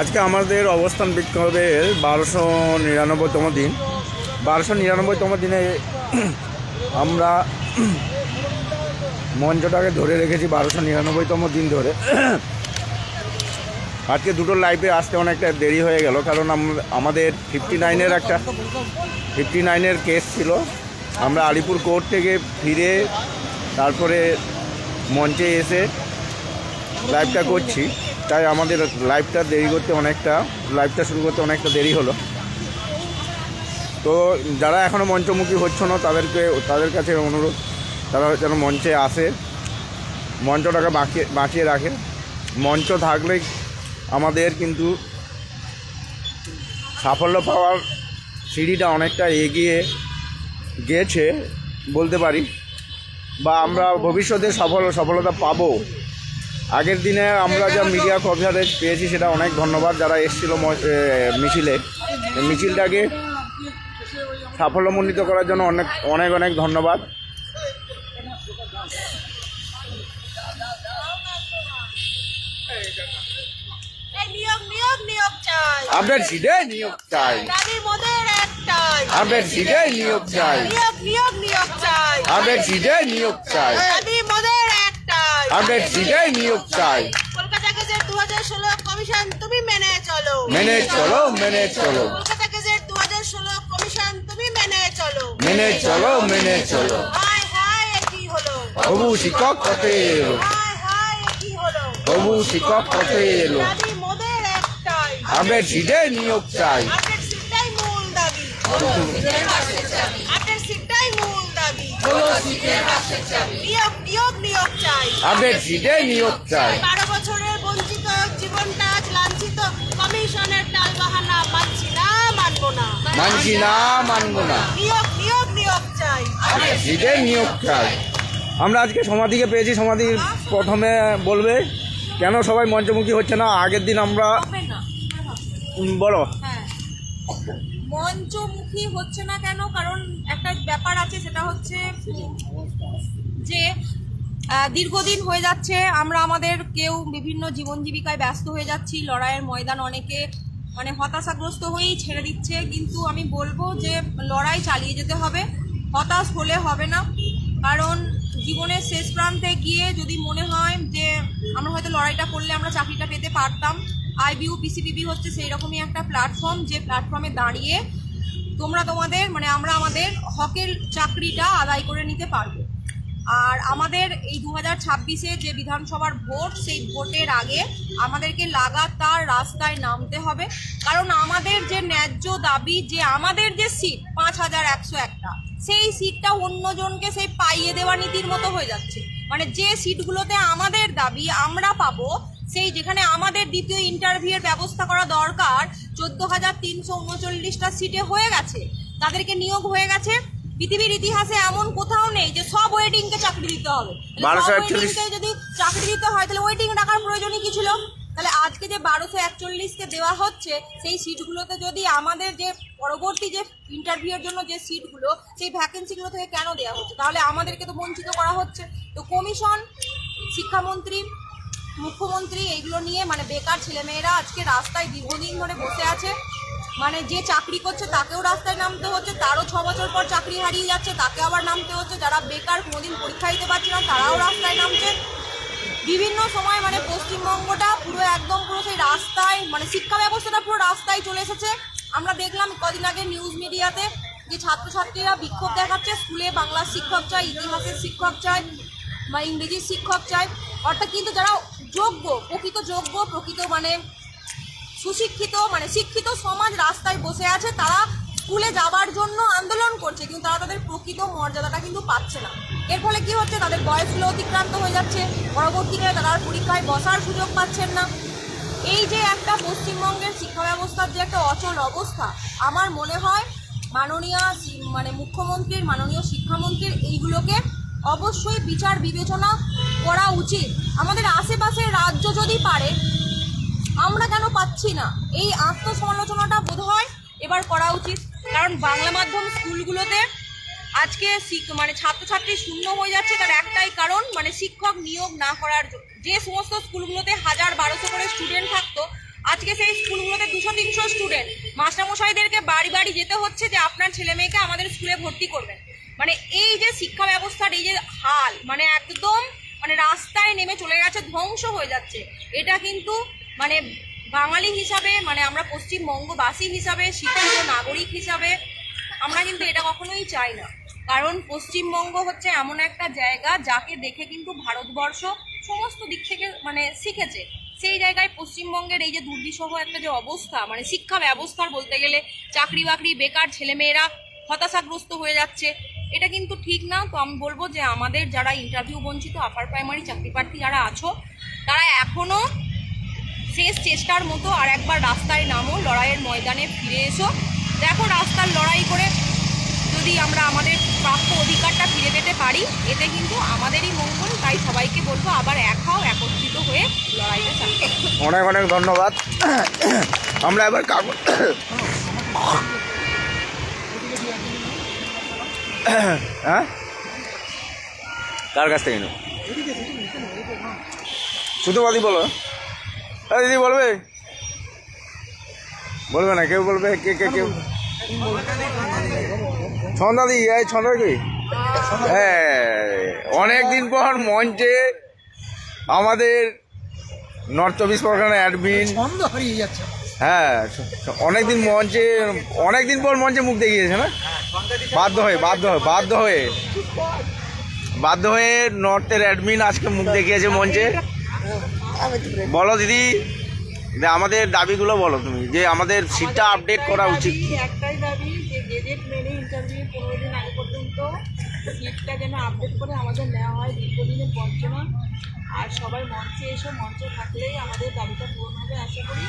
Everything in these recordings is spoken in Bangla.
আজকে আমাদের অবস্থান বিক্ষোভের বারোশো নিরানব্বইতম দিন। বারোশো নিরানব্বইতম দিনে আমরা মঞ্চটাকে ধরে রেখেছি বারোশো নিরানব্বইতম দিন ধরে। আজকে দুটো লাইভে আসতে অনেকটা দেরি হয়ে গেল, কারণ আমাদের ফিফটি নাইনের একটা ফিফটি নাইনের কেস ছিল। আমরা আলিপুর কোর্ট থেকে ফিরে তারপরে মঞ্চে এসে লাইভটা করছি। তাই আমাদের লাইভটা দেরি করতে অনেকটা লাইভটা শুরু করতে অনেকটা দেরি হলো। তো যারা এখনও মঞ্চমুখী হচ্ছে না, তাদেরকে, তাদের কাছে অনুরোধ, তারা যেন মঞ্চে আসে। মঞ্চটাকে বাঁচিয়ে বাঁচিয়ে রাখে। মঞ্চ থাকলে আমাদের কিন্তু সাফল্য পাওয়ার সিঁড়িটা অনেকটা এগিয়ে গেছে বলতে পারি। বা আমরা ভবিষ্যতে সফল, সফলতা পাবো। আগের দিনে আমরা যা মিডিয়া কভারেজ পেয়েছি সেটা অনেক ধন্যবাদ যারা এসেছিল মিছিলে। মিছিলটাকে সাফল্যমণ্ডিত করার জন্য অনেক অনেক অনেক ধন্যবাদ। আপনার সিটে নিয়োগ চাই। আপনার সিটে নিয়োগ চাই। নিয়োগ আপনার সিটে নিয়োগ চাই। আপনার সিটে নিয়োগ চাই। কলকাতা গেজেট দু হাজার ষোলো কমিশন তুমি মেনে চলো। মেনে চলো মেনে চলো। কলকাতা গেজেট দু হাজার ষোলো কমিশন তুমি মেনে চলো। মেনে চলো মেনে চলো। হায় হায় কি হলো? প্রভু শিক্ষক পথে এলো। হায় হায় কি হলো? প্রভু শিক্ষক পথে এলো। দাবি মোদের একটাই। আপনার সিটে নিয়োগ চাই। আপনার সিটটাই মূল দাবি। নিয়োগ নিয়োগ নিয়োগ চাই। আপনার সিটে নিয়োগ চাই। বারো বছরের বঞ্চিত জীবনটা আজ লাঞ্ছিত কমিশনের টাল বাহানা পাচ্ছি না মানবো না। মানছি না মানবো না। নিয়োগ নিয়োগ নিয়োগ চাই। সিটে নিয়োগ চাই। আমরা আজকে সমাধিকে পেয়েছি সমাধি প্রথমে বলবে কেন সবাই মঞ্চমুখী হচ্ছে না? আগের দিন আমরা বলো। হ্যাঁ। মঞ্চমুখী হচ্ছে না কেন? কারণ একটা ব্যাপার আছে, সেটা হচ্ছে যে দীর্ঘদিন হয়ে যাচ্ছে, আমরা আমাদের কেউ বিভিন্ন জীবন জীবিকায় ব্যস্ত হয়ে যাচ্ছি, লড়াইয়ের ময়দান অনেকে মানে হতাশাগ্রস্ত হয়েই ছেড়ে দিচ্ছে, কিন্তু আমি বলব যে লড়াই চালিয়ে যেতে হবে, হতাশ হলে হবে না, কারণ জীবনের শেষ প্রান্তে গিয়ে যদি মনে হয় যে আমরা হয়তো লড়াইটা করলে আমরা চাকরিটা পেতে পারতাম আইবিউ, পিসিবিবি হচ্ছে সেই রকমই একটা প্ল্যাটফর্ম যে প্ল্যাটফর্মে দাঁড়িয়ে তোমরা তোমাদের মানে আমরা আমাদের হকের চাকরিটা আদায় করে নিতে পারব। আর আমাদের এই দু হাজার ছাব্বিশে যে বিধানসভার ভোট, সেই ভোটের আগে আমাদেরকে লাগাতার রাস্তায় নামতে হবে। কারণ আমাদের যে ন্যায্য দাবি, যে আমাদের যে সিট পাঁচ হাজার একশো একটা, সেই সিটটা অন্যজনকে সেই পাইয়ে দেওয়া নীতির মতো হয়ে যাচ্ছে। মানে যে সিটগুলোতে আমাদের দাবি, আমরা পাবো সেই যেখানে আমাদের দ্বিতীয় ইন্টারভিউয়ের ব্যবস্থা করা দরকার চোদ্দ হাজার তিনশো উনচল্লিশটা সিটে হয়ে গেছে। তাদেরকে নিয়োগ হয়ে গেছে। পৃথিবীর ইতিহাসে এমন কোথাও নেই যে সব ওয়েটিংকে চাকরি দিতে হবে। তাহলে সব 1241 waiting কে যদি চাকরি দিতে হয় তাহলে ওয়েটিং রাখার প্রয়োজনই কি ছিল? তাহলে আজকে যে বারোশো একচল্লিশকে দেওয়া হচ্ছে সেই সিটগুলোতে যদি আমাদের যে পরবর্তী যে ইন্টারভিউয়ের জন্য যে সিটগুলো সেই ভ্যাকেন্সিগুলো থেকে কেন দেওয়া হচ্ছে? তাহলে আমাদেরকে তো বঞ্চিত করা হচ্ছে। তো কমিশন শিক্ষামন্ত্রী মুখ্যমন্ত্রী এইগুলো নিয়ে মানে বেকার ছেলেমেয়েরা আজকে রাস্তায় দীর্ঘদিন ধরে বসে আছে। মানে যে চাকরি করছে তাকেও রাস্তায় নামতে হচ্ছে, তারও ছ বছর পর চাকরি হারিয়ে যাচ্ছে, তাকে আবার নামতে হচ্ছে। যারা বেকার কোনোদিন পরীক্ষা দিতে পারছে না, তারাও রাস্তায় নামছে। বিভিন্ন সময় মানে পশ্চিমবঙ্গটা পুরো একদম পুরো সেই রাস্তায় মানে শিক্ষা ব্যবস্থাটা পুরো রাস্তায় চলে এসেছে। আমরা দেখলাম কদিন আগে নিউজ মিডিয়াতে যে ছাত্রছাত্রীরা বিক্ষোভ দেখাচ্ছে, স্কুলে বাংলার শিক্ষক চায় ইতিহাসের শিক্ষক চায় বা ইংরেজির শিক্ষক চায় অর্থাৎ কিন্তু যারা যোগ্য, প্রকৃত যোগ্য, প্রকৃত মানে সুশিক্ষিত মানে শিক্ষিত সমাজ রাস্তায় বসে আছে, তারা স্কুলে যাবার জন্য আন্দোলন করছে, কিন্তু তারা তাদের প্রকৃত মর্যাদাটা কিন্তু পাচ্ছে না। এর ফলে কি হচ্ছে? তাদের বয়সগুলো অতিক্রান্ত হয়ে যাচ্ছে পরবর্তীকালে তারা পরীক্ষায় বসার সুযোগ পাচ্ছেন না। এই যে একটা পশ্চিমবঙ্গের শিক্ষা ব্যবস্থার যে একটা অচল অবস্থা, আমার মনে হয় মাননীয় মানে মুখ্যমন্ত্রীর, মাননীয় শিক্ষামন্ত্রীর এইগুলোকে অবশ্যই বিচার বিবেচনা করা উচিত। আমাদের আশেপাশের রাজ্য যদি পারে, আমরা কেন পাচ্ছি না? এই আত্মসমালোচনাটা বোধ হয় এবার করা উচিত। কারণ বাংলা মাধ্যম স্কুলগুলোতে আজকে মানে ছাত্রছাত্রী শূন্য হয়ে যাচ্ছে তার একটাই কারণ মানে শিক্ষক নিয়োগ না করার জন্য। যে সমস্ত স্কুলগুলোতে হাজার বারোশো করে স্টুডেন্ট থাকতো, আজকে সেই স্কুলগুলোতে দুশো, তিনশো স্টুডেন্ট মাস্টারমশাইদেরকে বাড়ি বাড়ি যেতে হচ্ছে যে আপনার ছেলে মেয়েকে আমাদের স্কুলে ভর্তি করবেন। মানে এই যে শিক্ষা ব্যবস্থার এই যে হাল মানে একদম মানে রাস্তায় নেমে চলে গেছে, ধ্বংস হয়ে যাচ্ছে। এটা কিন্তু মানে বাঙালি হিসাবে মানে আমরা পশ্চিমবঙ্গবাসী হিসাবে শিক্ষিত নাগরিক হিসাবে আমরা কিন্তু এটা কখনোই চাই না। কারণ পশ্চিমবঙ্গ হচ্ছে এমন একটা জায়গা যাকে দেখে কিন্তু ভারতবর্ষ সমস্ত দিক থেকে মানে শিখেছে। সেই জায়গায় পশ্চিমবঙ্গের এই যে দুর্বিষহ একটা যে অবস্থা মানে শিক্ষা ব্যবস্থার বলতে গেলে চাকরি বাকরি বেকার ছেলেমেয়েরা হতাশাগ্রস্ত হয়ে যাচ্ছে। এটা কিন্তু ঠিক না। তো আমি বলব যে আমাদের যারা ইন্টারভিউ বঞ্চিত আপার প্রাইমারি চাকরি প্রার্থী যারা আছো, তারা এখনও শেষ চেষ্টার মতো আর একবার রাস্তায় নামো, লড়াইয়ের ময়দানে ফিরে এসো। দেখো রাস্তার লড়াই করে যদি আমরা আমাদের প্রাপ্য অধিকারটা ফিরে পেতে পারি, এতে কিন্তু আমাদেরই মঙ্গল। তাই সবাইকে বলব আবার এক একত্রিত হয়ে লড়াইটা চালিয়ে অনেক অনেক ধন্যবাদ। আমরা এবার কাকু হ্যাঁ? কার কাছ থেকে নেব? সুতোবাদি বলো। হ্যাঁ দিদি বলবে? বলবে না কেউ বলবে? কে কে কেউ? ছন্দাদি এই ছন্দ কি? হ্যাঁ অনেক দিন পর মঞ্চে আমাদের নর্থ চব্বিশ পরগনা অ্যাডমিন। ছন্দ হ্যাঁ অনেকদিন মঞ্চে অনেকদিন পর মঞ্চে মুখ দেখিয়েছে না? বাধ্য হয়ে বাধ্য হয়ে বাধ্য হয়ে। বাধ্য হয়ে নর্থের অ্যাডমিন আজকে মুখ দেখিয়েছে মঞ্চে। বলো দিদি আমাদের দাবিগুলো বলো তুমি যে আমাদের সিটটা আপডেট করা উচিত। একটাই দাবি যে গেজেট মেনে ইন্টারভিউ পনেরো দিন আগে পর্যন্ত সিটটা যেন আপডেট করে আমাদের নেওয়া হয় দীর্ঘদিনের বঞ্চনা। আর সবাই মঞ্চে এসে মঞ্চে থাকলেই আমাদের দাবিটা পূরণ হবে আশা করি।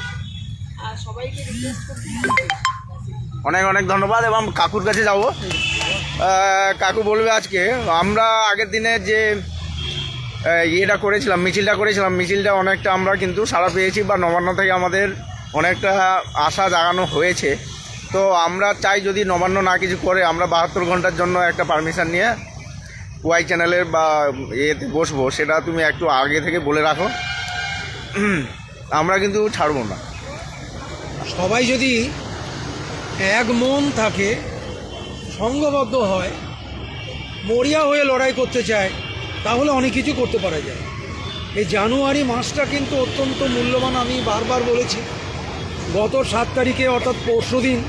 আর সবাইকে রিকোয়েস্ট করছি। অনেক অনেক ধন্যবাদ এবং কাকুর কাছে যাব। কাকু বলবে আজকে, আমরা আগের দিনে যে ইয়েটা করেছিলাম, মিছিলটা করেছিলাম, মিছিলটা অনেকটা আমরা কিন্তু সাড়া পেয়েছি বা নবান্ন থেকে আমাদের অনেকটা আশা জাগানো হয়েছে। তো আমরা চাই যদি নবান্ন না কিছু করে, আমরা বাহাত্তর ঘণ্টার জন্য একটা পারমিশন নিয়ে ওয়াই চ্যানেলের বা ইয়েতে বসবো, সেটা তুমি একটু আগে থেকে বলে রাখো। আমরা কিন্তু ছাড়বো না। সবাই যদি এক মন থাকে সংঘবদ্ধ হয়, মরিয়া হয়ে লড়াই করতে চায়, তাহলে অনেক কিছু করতে পারা যায়। এই জানুয়ারি মাসটা কিন্তু অত্যন্ত মূল্যবান, আমি বারবার বলেছি। গত সাত তারিখে, অর্থাৎ পরশু দিন,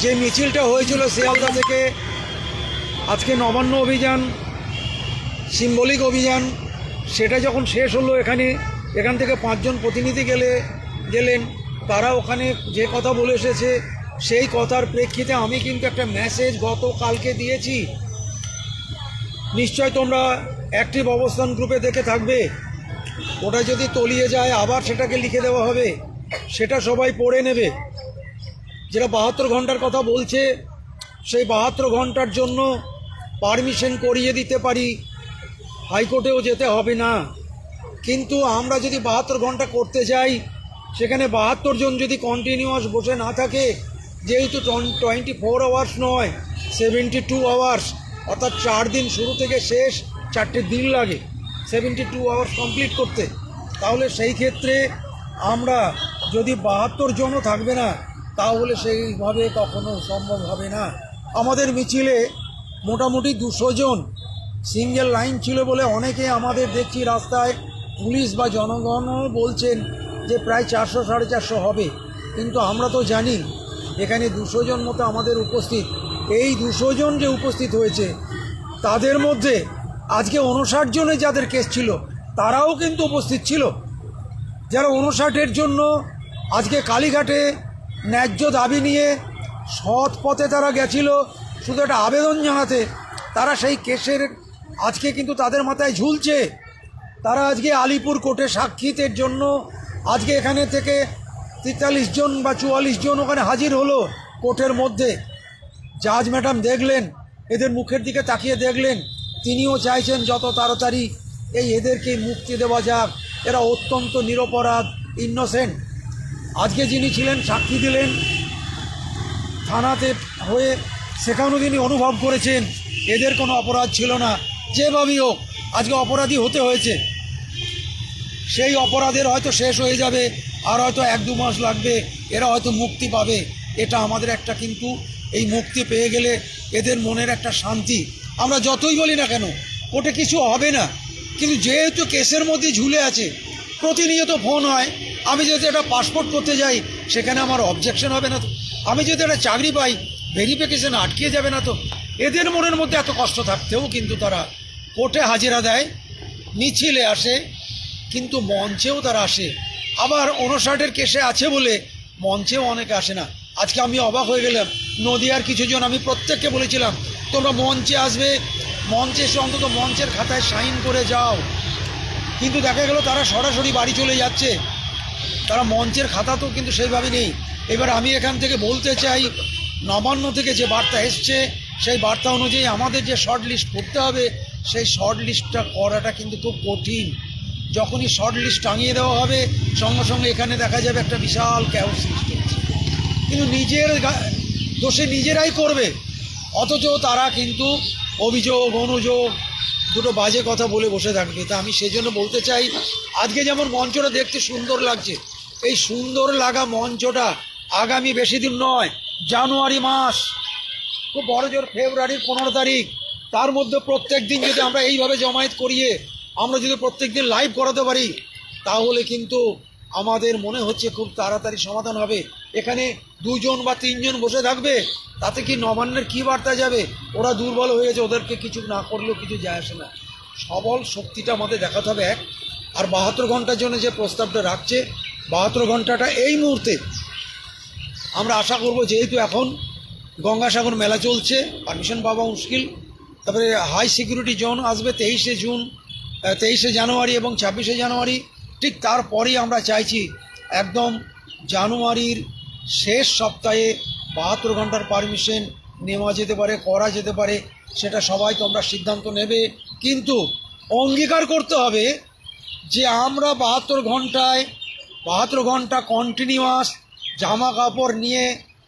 যে মিছিলটা হয়েছিল শিয়ালদা থেকে, আজকে নবান্ন অভিযান, সিম্বলিক অভিযান, সেটা যখন শেষ হলো এখানে, এখান থেকে পাঁচজন প্রতিনিধি গেলে, গেলেন। তারা ওখানে যে কথা বলে এসেছে সেই কথার প্রেক্ষিতে আমি কিন্তু একটা মেসেজ গতকালকে দিয়েছি। নিশ্চয় তোমরা অ্যাক্টিভ অবস্থান গ্রুপে দেখে থাকবে। ওটা যদি তলিয়ে যায়, আবার সেটাকে লিখে দেওয়া হবে। সেটা সবাই পড়ে নেবে। যেটা বাহাত্তর ঘণ্টার কথা বলছে, সেই বাহাত্তর ঘণ্টার জন্য পারমিশন করিয়ে দিতে পারি। হাইকোর্টেও যেতে হবে না। কিন্তু আমরা যদি বাহাত্তর ঘণ্টা করতে যাই, সেখানে বাহাত্তর জন যদি কন্টিনিউয়াস বসে না থাকে যেহেতু টোয়েন্টি ফোর আওয়ার্স নয় সেভেন্টি টু আওয়ার্স অর্থাৎ চার দিন শুরু থেকে শেষ, চারটে দিন লাগে সেভেন্টি টু আওয়ার্স কমপ্লিট করতে। তাহলে সেই ক্ষেত্রে আমরা যদি বাহাত্তর জনও থাকবে না, তাহলে সেইভাবে কখনো সম্ভব হবে না। আমাদের মিছিলে মোটামুটি দুশো জন সিঙ্গেল লাইন ছিল বলে অনেকে আমাদের দেখছি রাস্তায় পুলিশ বা জনগণও বলছেন যে প্রায় চারশো, সাড়ে চারশো হবে। কিন্তু আমরা তো জানি এখানে দুশো জন মতো আমাদের উপস্থিত। এই দুশো জন যে উপস্থিত হয়েছে, তাদের মধ্যে আজকে উনষাট জনে যাদের কেস ছিল, তারাও কিন্তু উপস্থিত ছিল। যারা উনষাটের জন্য আজকে কালীঘাটে ন্যায্য দাবি নিয়ে সৎ পথে তারা গেছিল, শুধু একটা আবেদন জানাতে, তারা সেই কেসের আজকে কিন্তু তাদের মাথায় ঝুলছে। তারা আজকে আলিপুর কোর্টে সাক্ষীতের জন্য আজকে এখানে থেকে তেতাল্লিশ জন বা চুয়াল্লিশ জন ওখানে হাজির হলো কোর্টের মধ্যে। জাজ ম্যাডাম দেখলেন, এদের মুখের দিকে তাকিয়ে দেখলেন। তিনিও চাইছেন যত তাড়াতাড়ি এই এদেরকে মুক্তি দেওয়া যাক। এরা অত্যন্ত নিরপরাধ ইনোসেন্ট আজকে যিনি ছিলেন, সাক্ষী দিলেন। থানাতে হয়ে সেখানেও তিনি অনুভব করেছেন, এদের কোনো অপরাধ ছিল না। যেভাবেই হোক, আজকে অপরাধী হতে হয়েছে। সেই অপরাধের হয়তো শেষ হয়ে যাবে। আর হয়তো এক দু মাস লাগবে, এরা হয়তো মুক্তি পাবে। এটা আমাদের একটা কিন্তু এই মুক্তি পেয়ে গেলে এদের মনের একটা শান্তি। আমরা যতই বলি না কেন, ওটা কিছু হবে না। কিন্তু যেহেতু কেসের মধ্যে ঝুলে আছে, প্রতিনিয়ত ফোন হয়, আমি যদি একটা পাসপোর্ট করতে যাই, সেখানে আমার অবজেকশন হবে না তো। আমি যদি একটা চাকরি পাই ভেরিফিকেশন আটকে যাবে না তো। এদের মনের মধ্যে এত কষ্ট থাকতেও কিন্তু তারা কোর্টে হাজিরা দেয়, মিছিলে আসে, কিন্তু মঞ্চেও তারা আসে। আবার উনষাটের কেসে আছে বলে মঞ্চেও অনেকে আসে না। আজকে আমি অবাক হয়ে গেলাম। নদিয়ার কিছুজন আমি প্রত্যেককে বলেছিলাম, তোমরা মঞ্চে আসবে, মঞ্চে এসে অন্তত মঞ্চের খাতায় সাইন করে যাও। কিন্তু দেখা গেল তারা সরাসরি বাড়ি চলে যাচ্ছে। তারা মঞ্চের খাতা তো কিন্তু সেইভাবে নেই। এবার আমি এখান থেকে বলতে চাই, নবান্ন থেকে যে বার্তা এসছে, সেই বার্তা অনুযায়ী আমাদের যে শর্ট লিস্ট করতে হবে, সেই শর্ট লিস্টটা করাটা কিন্তু খুব কঠিন। যখনই শর্ট লিস্ট টাঙিয়ে দেওয়া হবে, সঙ্গে সঙ্গে এখানে দেখা যাবে একটা বিশাল ক্যাও সৃষ্টি হচ্ছে। কিন্তু নিজের দোষে নিজেরাই করবে। অথচ তারা কিন্তু অভিযোগ, অনুযোগ, দুটো বাজে কথা বলে বসে থাকবে। তা আমি সেজন্য বলতে চাই, আজকে যেমন মঞ্চটা দেখতে সুন্দর লাগছে, এই সুন্দর লাগা মঞ্চটা আগামী বেশি দিন নয়, জানুয়ারি মাস, খুব বড় জোর ফেব্রুয়ারির পনেরো তারিখ। তার মধ্যে প্রত্যেক দিন যদি আমরা এইভাবে জমায়েত করিয়ে আমরা যদি প্রত্যেক দিন লাইভ করাতে পারি, তাহলে কিন্তু আমাদের মনে হচ্ছে খুব তাড়াতাড়ি সমাধান হবে। এখানে দুজন বা তিনজন বসে থাকবে, তাতে কি নবান্নের কী বার্তা যাবে? ওরা দুর্বল হয়ে গেছে, ওদেরকে কিছু না করলেও কিছু যায় আসে না। সবল শক্তিটা আমাদের দেখাতে হবে, এক। আর বাহাত্তর ঘণ্টার জন্য যে প্রস্তাবটা রাখছে, বাহাত্তর ঘন্টাটা এই মুহূর্তে আমরা আশা করব যেহেতু এখন গঙ্গাসাগর মেলা চলছে পারমিশন পাওয়া মুশকিল। তারপরে হাই সিকিউরিটি জোন আসবে তেইশে জুন। তেইশে জানুয়ারি এবং ছাব্বিশে জানুয়ারি, ঠিক তারপরেই আমরা চাইছি একদম জানুয়ারির শেষ সপ্তাহে বাহাত্তর ঘণ্টার পারমিশন নেওয়া যেতে পারে, করা যেতে পারে, সেটা সবাই তোমরা সিদ্ধান্ত নেবে। কিন্তু অঙ্গীকার করতে হবে যে আমরা বাহাত্তর ঘন্টায়, বাহাত্তর ঘণ্টা কন্টিনিউয়াস জামা কাপড় নিয়ে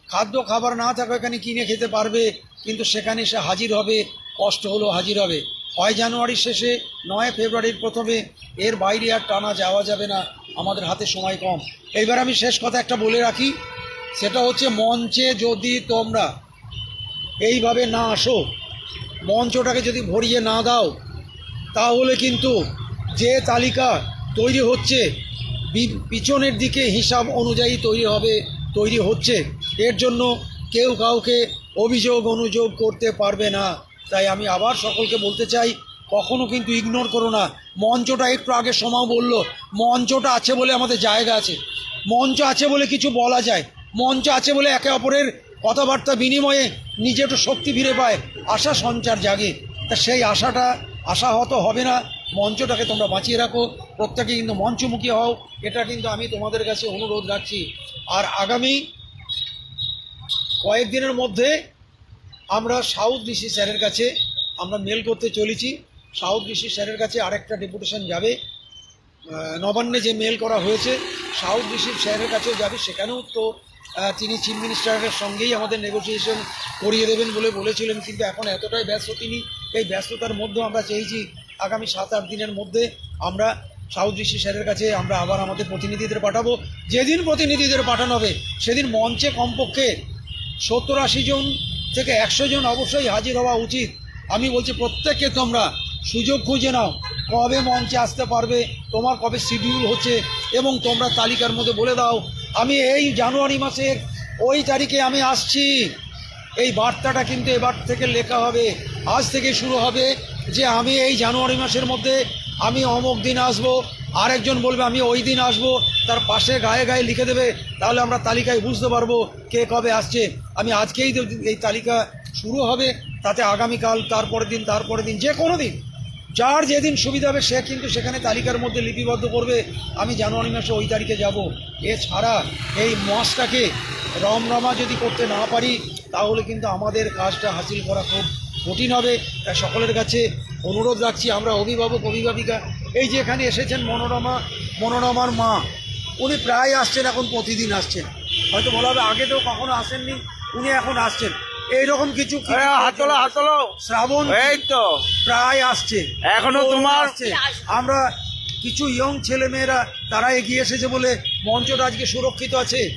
খাদ্য খাবার না থাকা এখানে কিনে খেতে পারবে, কিন্তু সেখানে সে হাজির হবে, কষ্ট হলেও হাজির হবে। হয় জানুয়ারির শেষে, নয় ফেব্রুয়ারির প্রথমে, এর বাইরে আর টানা যাওয়া যাবে না, আমাদের হাতে সময় কম। এইবার আমি শেষ কথা একটা বলে রাখি, সেটা হচ্ছে মঞ্চে যদি তোমরা এইভাবে না আসো, মঞ্চটাকে যদি ভরিয়ে না দাও, তাহলে কিন্তু যে তালিকা তৈরি হচ্ছে পিছনের দিকে হিসাব অনুযায়ী তৈরি হবে, তৈরি হচ্ছে। এর জন্য কেউ কাউকে অভিযোগ অনুযোগ করতে পারবে না। তাই আমি আবার সকলকে বলতে চাই, কখনো কিন্তু ইগনোর করো না। মঞ্চটা একটু আগে সময় বলল, মঞ্চটা আছে বলে আমাদের জায়গা আছে। মঞ্চ আছে বলে কিছু বলা যায়। মঞ্চ আছে বলে একে অপরের কথাবার্তা বিনিময়ে নিজে একটু শক্তি ফিরে পায়, আশা সঞ্চার জাগে। তা সেই আশাটা আশাহত হবে না। মঞ্চটাকে তোমরা বাঁচিয়ে রাখো। প্রত্যেকে কিন্তু মঞ্চমুখী হও। এটা কিন্তু আমি তোমাদের কাছে অনুরোধ রাখছি। আর আগামী কয়েকদিনের মধ্যে আমরা সাউথ ডিসি স্যারের কাছে আমরা মেল করতে চলেছি। সাউথ ডিসি স্যারের কাছে আরেকটা ডেপুটেশন যাবে। নবান্নে যে মেল করা হয়েছে, সাউথ ডিসি স্যারের কাছেও যাবে। সেখানেও তো তিনি চিফ মিনিস্টারের সঙ্গেই আমাদের নেগোসিয়েশন করিয়ে দেবেন বলে বলেছিলেন, কিন্তু এখন এতটাই ব্যস্ত তিনি, এই ব্যস্ততার মধ্যেও আমরা চেয়েছি আগামী সাত আট দিনের মধ্যে আমরা সাউথ ডিসি স্যারের কাছে আমরা আবার আমাদের প্রতিনিধিদের পাঠাবো। যেদিন প্রতিনিধিদের পাঠানো হবে, সেদিন মঞ্চে কমপক্ষে সত্তর আশি জন থেকে একশো জন অবশ্যই হাজির হওয়া উচিত। আমি বলছি, প্রত্যেককে তোমরা সুযোগ খুঁজে নাও, কবে মঞ্চে আসতে পারবে, তোমার কবে শিডিউল হচ্ছে, এবং তোমরা তালিকার মধ্যে বলে দাও। আমি এই জানুয়ারি মাসের ওই তারিখে আমি আসছি। এই বার্তাটা কিন্তু এবার থেকে লেখা হবে, আজ থেকে শুরু হবে যে আমি এই জানুয়ারি মাসের মধ্যে আমি অমুক দিন আসব আরেকজন বলবে, আমি ওই দিন আসব, তার পাশে গায়ে গায়ে লিখে দেবে, তাহলে আমরা তালিকায় বুঝতে পারব কে কবে আসছে। আমি আজকেই এই তালিকা শুরু হবে, তাতে আগামীকাল, তারপরের দিন তারপরের দিন, যে কোনো দিন, যার যেদিন সুবিধা হবে, সে কিন্তু সেখানে তালিকার মধ্যে লিপিবদ্ধ করবে। আমি জানুয়ারি মাসে ওই তারিখে যাব। এছাড়া এই মাসটাকে রমরমা যদি করতে না পারি, তাহলে কিন্তু আমাদের কাজটা হাসিল করা খুব কঠিন হবে। তাই সকলের কাছে অনুরোধ রাখছি, আমরা অভিভাবক, অভিভাবিকা এই যে এখানে এসেছেন মনোরমা মনোরমার মা। উনি প্রায় আসছেন এখন প্রতিদিন আসছেন। হয়তো বলা হবে আগে তো কখনো আসেননি উনি এখন আসছেন। এইরকম কিছু শ্রাবণ এই তো। প্রায় আসছে। এখনও তোমার- আসছে। আমরা কিছু ইয়ং ছেলেমেয়েরা তারা এগিয়ে এসেছে বলে মঞ্চটা আজকে সুরক্ষিত আছে।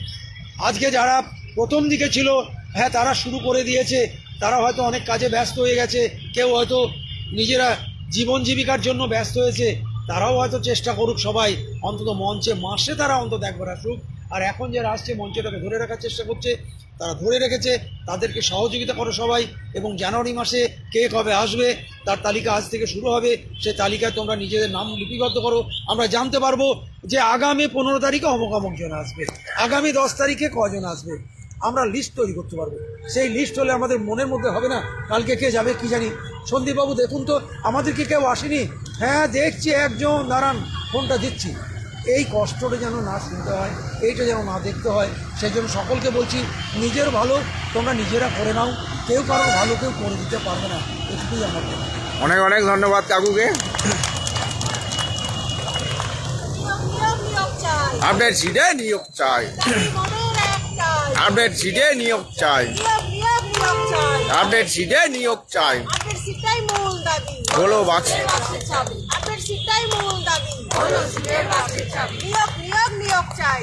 আজকে যারা প্রথম দিকে ছিল হ্যাঁ তারা শুরু করে দিয়েছে। তারা হয়তো অনেক কাজে ব্যস্ত হয়ে গেছে। কেউ হয়তো নিজেরা জীবন জীবিকার জন্য ব্যস্ত হয়েছে, তারাও হয়তো চেষ্টা করুক সবাই, অন্তত মঞ্চে, মাসে তারা অন্তত একবার আসুক। আর এখন যারা আসছে মঞ্চটাকে ধরে রাখার চেষ্টা করছে, তারা ধরে রেখেছে, তাদেরকে সহযোগিতা করো সবাই, এবং জানুয়ারি মাসে কে কবে আসবে, তার তালিকা আজ থেকে শুরু হবে, সে তালিকায় তোমরা নিজেদের নাম লিপিবদ্ধ করো। আমরা জানতে পারব যে আগামী পনেরো তারিখে অমুক জন আসবে, আগামী দশ তারিখে কজন আসবে। আমরা লিস্ট তৈরি করতে পারব। সেই লিস্ট হলে আমাদের মনের মধ্যে হবে না কালকে কে যাবে কি জানি। সন্দীপবাবু দেখুন তো আমাদের কি কেউ আসেনি। হ্যাঁ দেখছি একজন দাঁড়ান ফোনটা দিচ্ছি। এই কষ্টটা যেন না শুনতে হয় এইটা যেন না দেখতে হয় সেই জন্য সকলকে বলছি নিজের ভালো তোমরা নিজেরা করে নাও। কেউ কারও ভালো কেউ করে দিতে পারবে না এটুকুই আমার অনেক অনেক ধন্যবাদ কাকুকে। আপনার নিয়োগ নিয়োগ চাই। আপডেট সিটে নিয়োগ চাই। আপডেট সিটে নিয়োগ চাই। হলো বাক্স নিয়োগ নিয়োগ নিয়োগ চাই।